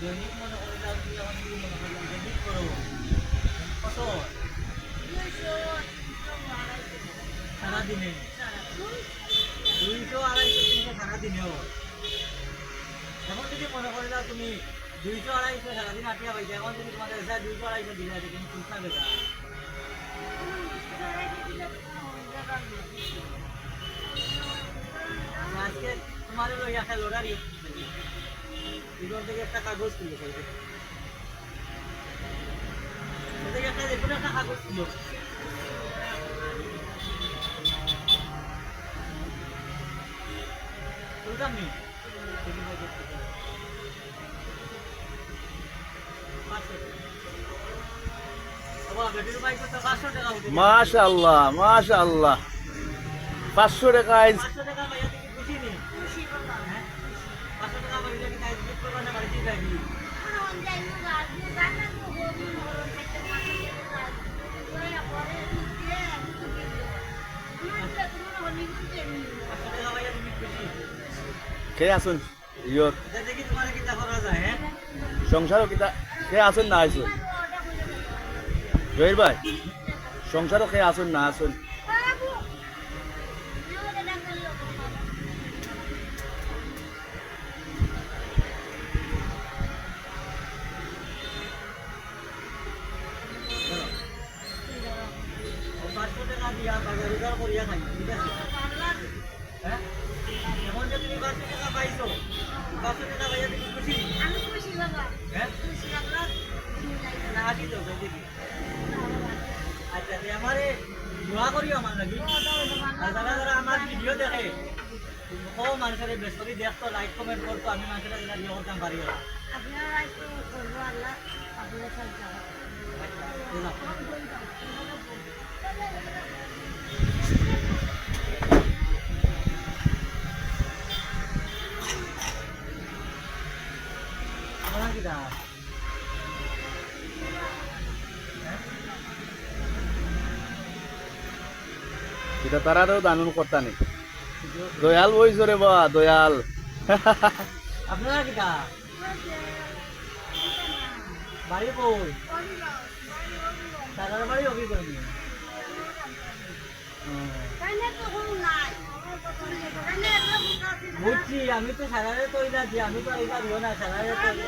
দৈনিক মনে করিলাম তুমি এখন যদি মনে করিলাম দৈনিক করো কত সারাদিনে এখন যদি মনে করিলাম তুমি দুইশো আড়াইশো সারাদিন আটিয়া পাইছে, এখন যদি তোমাদের এসে দুইশো আড়াইশো দিলে আছে তুমি চিন্তা বেকা আজকে ওই একটা এগুলো থেকে একটা কাগজ তুলে ফেলবে থেকে একটা যেকোনো একটা কাগজ তুলো তুলতাম নি? বেটির বাইক পাঁচশো টাকা খেয়ে আসুন ইয়ত সংসারও কিতা খেয়ে আসুন না, আসুন। জহির ভাই, সংসারও খেয়ে আসুন না, আসুন। দিয়া হ্যাঁ তুমি পাঁচশো টাকা পাইছো পাঁচশো টাকা পাইয়া তুমি খুশি হ্যাঁ না আসি তো দেখি যে আমারে দোয়া করিও আমার লাগি আর যারা যারা আমার ভিডিও দেখে দেখতো লাইক কমেন্ট করতো আমি মানুষের যারা ইয়ে করতাম এটা তারারও দানুন করতা নেই। দয়াল বইছ রে বা দয়াল। আপনারা কি বাড়ি কই? বাড়ি অভি বুঝছি আমি তো সারারে তৈরি আছি আমি তো এবার লোনা সারারে তৈরি